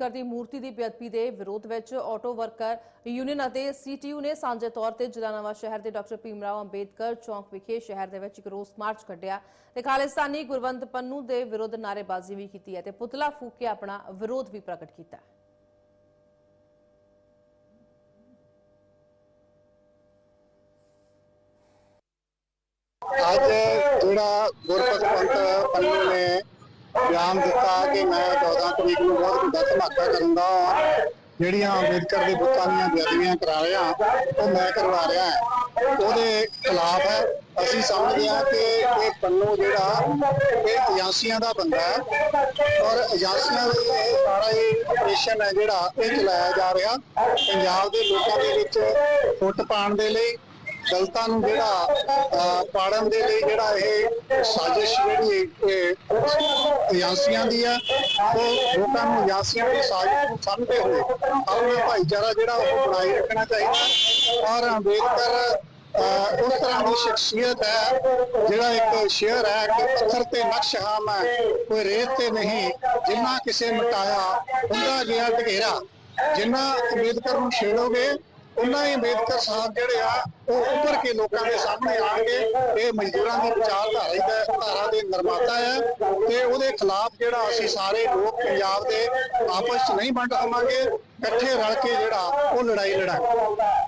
ਅੰਬੇਦਕਰ ਦੀ ਮੂਰਤੀ ਦੀ ਬੇਅਦਬੀ ਦੇ ਵਿਰੋਧ ਵਿੱਚ ਆਟੋ ਵਰਕਰ ਯੂਨੀਅਨ ਅਤੇ ਸੀਟੀਯੂ ਨੇ ਸਾਂਝੇ ਤੌਰ ਤੇ ਜ਼ਿਲ੍ਹਾ ਸ਼ਹਿਰ ਦੇ ਡਾਕਟਰ ਭੀਮਰਾਓ ਅੰਬੇਦਕਰ ਚੌਂਕ ਵਿਖੇ ਸ਼ਹਿਰ ਦੇ ਵਿੱਚ ਇੱਕ ਰੋਸ ਮਾਰਚ ਕੱਢਿਆ ਤੇ ਖਾਲਿਸਤਾਨੀ ਗੁਰਵੰਤ ਪੰਨੂ ਦੇ ਵਿਰੁੱਧ ਨਾਅਰੇਬਾਜ਼ੀ ਵੀ ਕੀਤੀ ਹੈ ਤੇ ਪੁਤਲਾ ਫੂਕ ਕੇ ਆਪਣਾ ਵਿਰੋਧ ਵੀ ਪ੍ਰਗਟ ਕੀਤਾ ਅੱਜ ਜਿਹੜਾ ਗੁਰਪਤ ਬਿਆਨ ਦਿੱਤਾ ਕਿ ਮੈਂ 14 ਤਰੀਕ ਨੂੰ ਬਹੁਤ ਵੱਡਾ ਧਮਾਕਾ ਕਰਨ ਦਾ ਜਿਹੜੀਆਂ ਅੰਬੇਦਕਰ ਦੇ ਬੁੱਤਾਂ ਦੀਆਂ ਬੇਅਦਬੀਆਂ ਕਰਾ ਰਿਹਾ, ਉਹ ਮੈਂ ਕਰਵਾ ਰਿਹਾ ਉਹਦੇ ਖਿਲਾਫ ਹੈ। ਅਸੀਂ ਸਮਝਦੇ ਹਾਂ ਕਿ ਇਹ ਪੰਨੂ ਜਿਹੜਾ, ਇਹ ਏਜੰਸੀਆਂ ਦਾ ਬੰਦਾ ਹੈ। ਔਰ ਏਜੰਸੀਆਂ ਦੇ ਇਹ ਸਾਰਾ ਇਹ ਆਪਰੇਸ਼ਨ ਹੈ ਜਿਹੜਾ, ਇਹ ਚਲਾਇਆ ਜਾ ਰਿਹਾ। ਪੰਜਾਬ ਦੇ ਲੋਕਾਂ ਦੇ ਵਿੱਚ ਫੁੱਟ ਪਾਉਣ ਦੇ ਲਈ, ਦਲਤਾਂ ਨੂੰ ਜਿਹੜਾ ਪਾੜਨ ਦੇ ਲਈ ਜਿਹੜਾ ਇਹ ਸਾਜ਼ਿਸ਼ ਜਿਹੜੀ ਇਹ ਏਜੰਸੀਆਂ ਦੀ ਆ ਉਹ ਲੋਕਾਂ ਨੂੰ ਏਜੰਸੀਆਂ ਦੀ ਸਾਜ਼ਿਸ਼ ਨੂੰ ਸਮਝਦੇ ਹੋਏ ਆਪਣਾ ਭਾਈਚਾਰਾ ਜਿਹੜਾ ਉਹ ਬਣਾਈ ਰੱਖਣਾ ਚਾਹੀਦਾ। ਔਰ ਅੰਬੇਦਕਰ ਉਸ ਤਰ੍ਹਾਂ ਦੀ ਸ਼ਖਸੀਅਤ ਹੈ, ਜਿਹੜਾ ਇੱਕ ਸ਼ੇਅਰ ਹੈ ਕਿ ਪੱਥਰ ਤੇ ਨਕਸ਼ ਹੈ, ਕੋਈ ਰੇਤ ਤੇ ਨਹੀਂ, ਜਿੰਨਾ ਕਿਸੇ ਮਿਟਾਇਆ, ਉਹਦਾ ਗਿਆ ਢਗੇਰਾ ਜਿੰਨਾ ਅੰਬੇਦਕਰ ਨੂੰ ਛੇੜੋਗੇ ਉਹਨਾਂ ਹੀ ਅੰਬੇਦਕਰ ਸਾਹਿਬ ਜਿਹੜੇ ਆ, ਉਹ ਉੱਭਰ ਕੇ ਲੋਕਾਂ ਦੇ ਸਾਹਮਣੇ ਆਣਗੇ ਇਹ ਮਜ਼ਦੂਰਾਂ ਦੀ ਵਿਚਾਰਧਾਰਾ ਦੀ ਹੈ ਤੇ ਉਹਦੇ ਖਿਲਾਫ ਜਿਹੜਾ ਅਸੀਂ ਸਾਰੇ ਲੋਕ ਪੰਜਾਬ ਦੇ ਆਪਸ 'ਚ ਨਹੀਂ ਵੰਡ ਹੋਵਾਂਗੇ, ਇਕੱਠੇ ਰਲ ਕੇ ਜਿਹੜਾ ਉਹ ਲੜਾਈ ਲੜਾਂਗੇ।